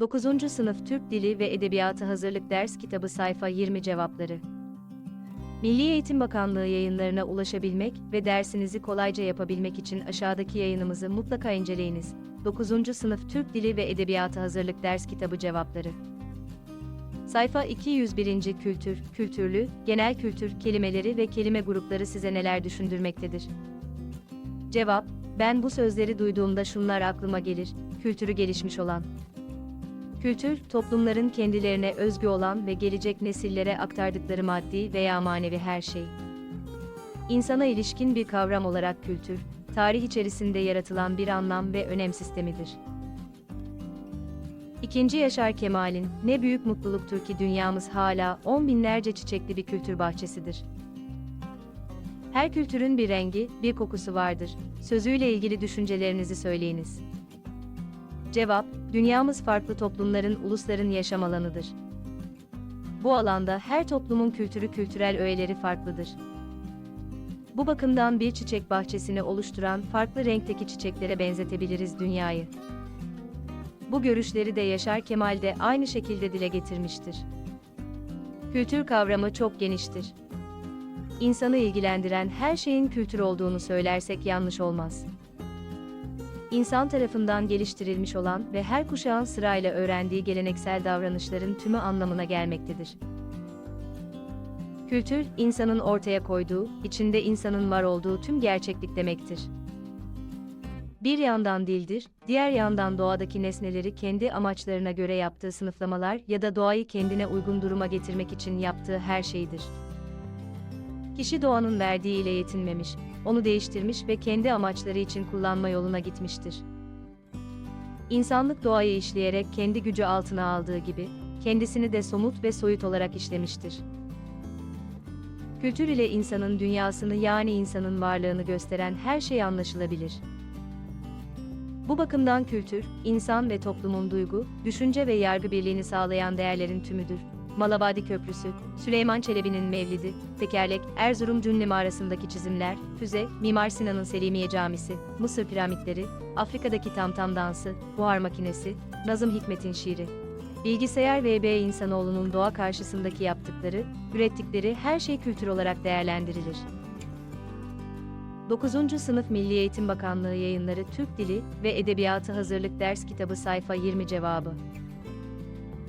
9. Sınıf Türk Dili ve Edebiyatı Hazırlık Ders Kitabı Sayfa 20 Cevapları Milli Eğitim Bakanlığı yayınlarına ulaşabilmek ve dersinizi kolayca yapabilmek için aşağıdaki yayınımızı mutlaka inceleyiniz. 9. Sınıf Türk Dili ve Edebiyatı Hazırlık Ders Kitabı Cevapları Sayfa 201. Kültür, kültürlü, genel kültür kelimeleri ve kelime grupları size neler düşündürmektedir? Cevap, ben bu sözleri duyduğumda şunlar aklıma gelir, kültürü gelişmiş olan. Kültür, toplumların kendilerine özgü olan ve gelecek nesillere aktardıkları maddi veya manevi her şey. İnsana ilişkin bir kavram olarak kültür, tarih içerisinde yaratılan bir anlam ve önem sistemidir. İkinci Yaşar Kemal'in, ne büyük mutluluktur ki dünyamız hala on binlerce çiçekli bir kültür bahçesidir. Her kültürün bir rengi, bir kokusu vardır. Sözüyle ilgili düşüncelerinizi söyleyiniz. Cevap, dünyamız farklı toplumların, ulusların yaşam alanıdır. Bu alanda her toplumun kültürü kültürel öğeleri farklıdır. Bu bakımdan bir çiçek bahçesini oluşturan farklı renkteki çiçeklere benzetebiliriz dünyayı. Bu görüşleri de Yaşar Kemal de aynı şekilde dile getirmiştir. Kültür kavramı çok geniştir. İnsanı ilgilendiren her şeyin kültür olduğunu söylersek yanlış olmaz. İnsan tarafından geliştirilmiş olan ve her kuşağın sırayla öğrendiği geleneksel davranışların tümü anlamına gelmektedir. Kültür, insanın ortaya koyduğu, içinde insanın var olduğu tüm gerçeklik demektir. Bir yandan dildir, diğer yandan doğadaki nesneleri kendi amaçlarına göre yaptığı sınıflamalar ya da doğayı kendine uygun duruma getirmek için yaptığı her şeydir. Kişi doğanın verdiği ile yetinmemiş, onu değiştirmiş ve kendi amaçları için kullanma yoluna gitmiştir. İnsanlık doğayı işleyerek kendi gücü altına aldığı gibi, kendisini de somut ve soyut olarak işlemiştir. Kültür ile insanın dünyasını yani insanın varlığını gösteren her şey anlaşılabilir. Bu bakımdan kültür, insan ve toplumun duygu, düşünce ve yargı birliğini sağlayan değerlerin tümüdür. Malabadi Köprüsü, Süleyman Çelebi'nin Mevlidi, Tekerlek, Erzurum Cünle mağarasındaki çizimler, Füze, Mimar Sinan'ın Selimiye Camisi, Mısır piramitleri, Afrika'daki Tamtam dansı, buhar makinesi, Nazım Hikmet'in şiiri. Bilgisayar VB insanoğlunun doğa karşısındaki yaptıkları, ürettikleri her şey kültür olarak değerlendirilir. 9. Sınıf Milli Eğitim Bakanlığı yayınları Türk Dili ve Edebiyatı Hazırlık Ders Kitabı sayfa 20 cevabı